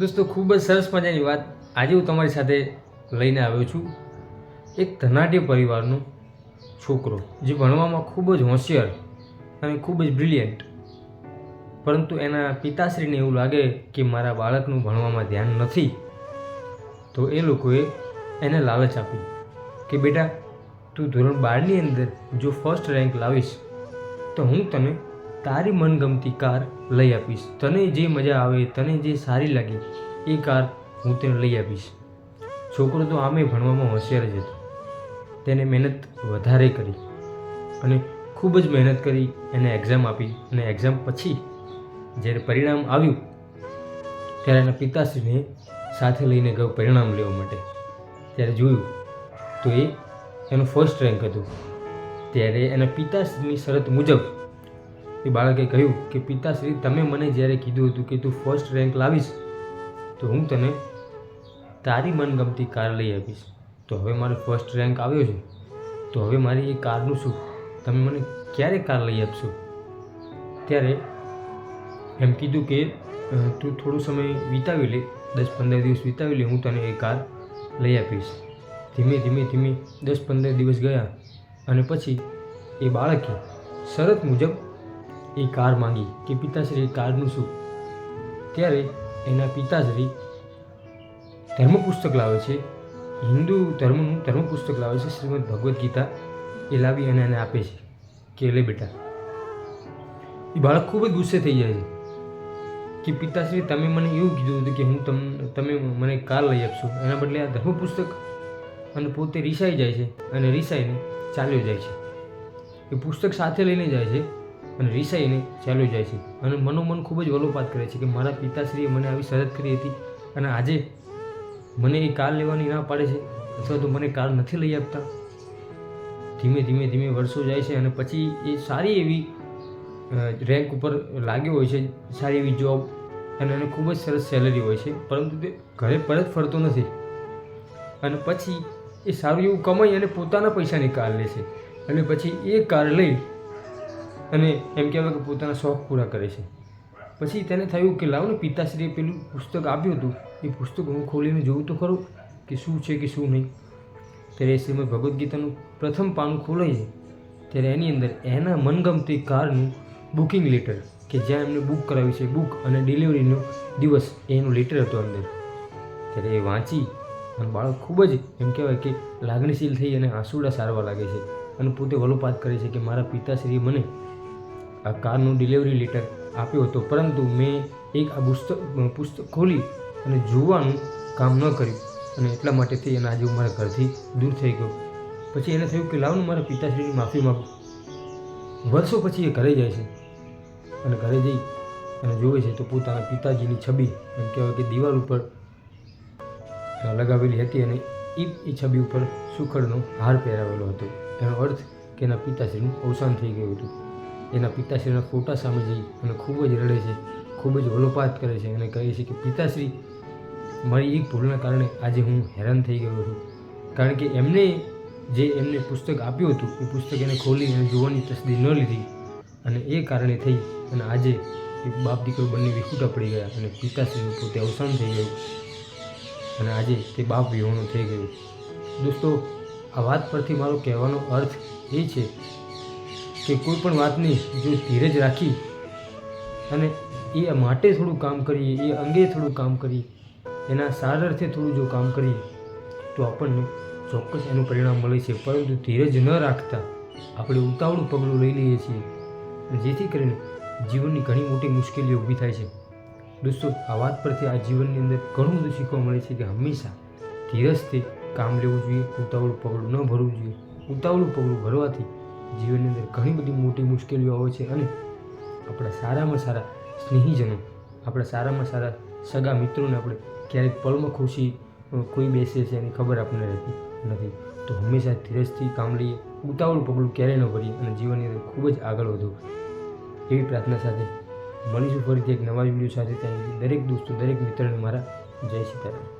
દોસ્તો, ખૂબ જ સરસ મજાની વાત આજે હું તમારી સાથે લઈને આવ્યો છું. એક ધનાઢ્ય પરિવારનો છોકરો, જે ભણવામાં ખૂબ જ હોશિયાર અને ખૂબ જ બ્રિલિયન્ટ પરંતુ એના પિતાશ્રીને એવું લાગે કે મારા બાળકનું ભણવામાં ધ્યાન નથી. તો એ લોકોએ એને લાલચ આપી કે, બેટા, તું ધોરણ બારની અંદર જો ફર્સ્ટ રેન્ક લાવીશ, તો હું તને તારી મનગમતી કાર લઈ આપીશ. તને જે મજા આવે, તને જે સારી લાગે, એ કાર હું તને લઈ આપીશ. છોકરો તો આમે ભણવામાં હોશિયાર જ હતો. તેને મહેનત વધારે કરી અને ખૂબ જ મહેનત કરી એને એક્ઝામ આપી અને એક્ઝામ પછી જ્યારે પરિણામ આવ્યું, ત્યારે એના પિતાશ્રીને સાથે લઈને ગયો પરિણામ લેવા માટે. ત્યારે જોયું તો એ એનું ફર્સ્ટ રેન્ક હતું. ત્યારે એના પિતાશ્રીની શરત મુજબ એ બાળકે કહ્યું કે, પિતાશ્રી, તમે મને જ્યારે કીધું હતું કે તું ફર્સ્ટ રેન્ક લાવીશ, તો હું તને તારી મનગમતી કાર લઈ આપીશ. તો હવે મારો ફર્સ્ટ રેન્ક આવ્યો છે. તો હવે મારી એ કારનું શું? તમે મને ક્યારે કાર લઈ આપશો? ત્યારે એમ કીધું કે તું થોડો સમય વિતાવી લે, દસ પંદર દિવસ વિતાવી લે, હું તને એ કાર લઈ આપીશ. ધીમે ધીમે ધીમે દસ પંદર દિવસ ગયા અને પછી એ બાળકે શરત મુજબ એ કાર માંગી કે પિતાશ્રી કારનું શું? ત્યારે એના પિતાશ્રી ધર્મ પુસ્તક લાવે છે. હિન્દુ ધર્મનું ધર્મ પુસ્તક લાવે છે શ્રીમદ ભગવદ્ ગીતા. એ લાવી અને એને આપે છે. કે લે બેટા. એ બાળક ખૂબ જ ગુસ્સે થઈ જાય છે કે પિતાશ્રી તમે મને એવું કીધું હતું કે હું તમ, તમે મને કાર લઈ આપશો. એના બદલે આ ધર્મ પુસ્તક અને પોતે રિસાઈ જાય છે અને રિસાઈને ચાલ્યો જાય છે. એ પુસ્તક સાથે લઈને જાય છે. અને રિસાઈને ચાલ્યો જાય છે. અને મનોમન ખૂબ જ વલોપાત કરે છે કે મારા પિતાશ્રીએ મને આવી શરત કરી હતી અને આજે મને એ કાર લેવાની ના પાડે છે અથવા તો મને કાર નથી લઈ આપતા. ધીમે ધીમે ધીમે વર્ષો જાય છે અને પછી એ સારી એવી રેન્ક ઉપર લાગ્યો હોય છે, સારી એવી જોબ અને એને ખૂબ જ સરસ સેલરી હોય છે. પરંતુ તે ઘરે પરત ફરતો નથી. અને પછી એ સારું એવું કમાઈ અને પોતાના પૈસાની કાર લે છે. અને પછી એ કાર લઈ અને એમ કહેવાય કે પોતાના શોખ પૂરા કરે છે. પછી તેને થયું કે લાવો ને પિતાશ્રીએ પેલું પુસ્તક આપ્યું હતું. એ પુસ્તક હું ખોલીને જોઉં તો ખરું કે શું છે કે શું નહીં. ત્યારે શ્રીમદ ભગવદ્ ગીતાનું પ્રથમ પાનું ખોલાય છે ત્યારે એની અંદર એના મનગમતી કારનું બુકિંગ લેટર કે જ્યાં એમને બુક કરાવી છે, બુક અને ડિલિવરીનો દિવસ એનું લેટર હતો અંદર. ત્યારે એ વાંચી અને બાળક ખૂબ જ એમ કહેવાય કે લાગણીશીલ થઈ અને આંસુડા સારવા લાગે છે અને પોતે વલોપાત કરે છે કે મારા પિતાશ્રીએ મને આ કારનું ડિલિવરી લેટર આપ્યો હતો. પરંતુ મેં એક આ પુસ્તક પુસ્તક ખોલી અને જોવાનું કામ ન કર્યું. અને એટલા માટે એના આજે હું મારા ઘરથી દૂર થઈ ગયો. પછી એને થયું કે લાવનું મારા પિતાશ્રીની માફી માગું. વર્ષો પછી એ ઘરે જાય છે. અને ઘરે જઈ અને જોવે છે તો પોતાના પિતાજીની છબી, એમ કહેવાય કે દિવાલ ઉપર લગાવેલી હતી અને એ એ છબી ઉપર સુખડનો હાર પહેરાવેલો હતો. એનો અર્થ કે એના પિતાશ્રીનું અવસાન થઈ ગયું હતું. એના પિતાશ્રીના ફોટા સામે જઈ અને ખૂબ જ રડે છે, ખૂબ જ વલોપાત કરે છે અને કહે છે કે, પિતાશ્રી, મારી એક ભૂલના કારણે આજે હું હેરાન થઈ ગયો છું. કારણ કે એમને જે એમને પુસ્તક આપ્યું હતું, એ પુસ્તક એને ખોલી અને જોવાની તસદી ન લીધી અને એ કારણે થઈ અને આજે એ બાપ દીકરો બંને વિખૂટા પડી ગયા અને પિતાશ્રીનું પોતે અવસાન થઈ ગયું અને આજે તે બાપ વિહોણું થઈ ગયું. દોસ્તો, આ વાત પરથી મારો કહેવાનો અર્થ એ છે કે કોઈ પણ વાતની જો ધીરજ રાખી અને એ માટે થોડું કામ કરીએ, એ અંગે થોડું કામ કરીએ, એના સારાર્થે થોડું જો કામ કરીએ, તો આપણને ચોક્કસ એનું પરિણામ મળે છે. પરંતુ ધીરજ ન રાખતા આપણે ઉતાવળું પગલું લઈ લઈએ છીએ. જેથી કરીને જીવનની ઘણી મોટી મુશ્કેલીઓ ઊભી થાય છે. દોસ્તો, આ વાત પરથી આ જીવનની અંદર ઘણું બધું શીખવા મળે છે કે હંમેશા ધીરજથી કામ લેવું જોઈએ, ઉતાવળું પગલું ન ભરવું જોઈએ. ઉતાવળું પગલું ભરવાથી જીવનની અંદર ઘણી બધી મોટી મુશ્કેલીઓ આવે છે અને આપણા સારામાં સારા સ્નેહીજનો, આપણા સારામાં સારા સગા મિત્રોને આપણે ક્યારેક પળમાં ખુશી કોઈ બેસે છે એની ખબર આપણને રહેતી નથી. તો હંમેશા ધીરજથી કામ લઈએ, ઉતાવળું પગલું ક્યારેય ન ભરીએ અને જીવનની અંદર ખૂબ જ આગળ વધવું. એવી પ્રાર્થના સાથે મળીશું ફરીથી એક નવા વીડિયો સાથે. ત્યાં દરેક દોસ્તો, દરેક મિત્રને મારા જય સીતારામ.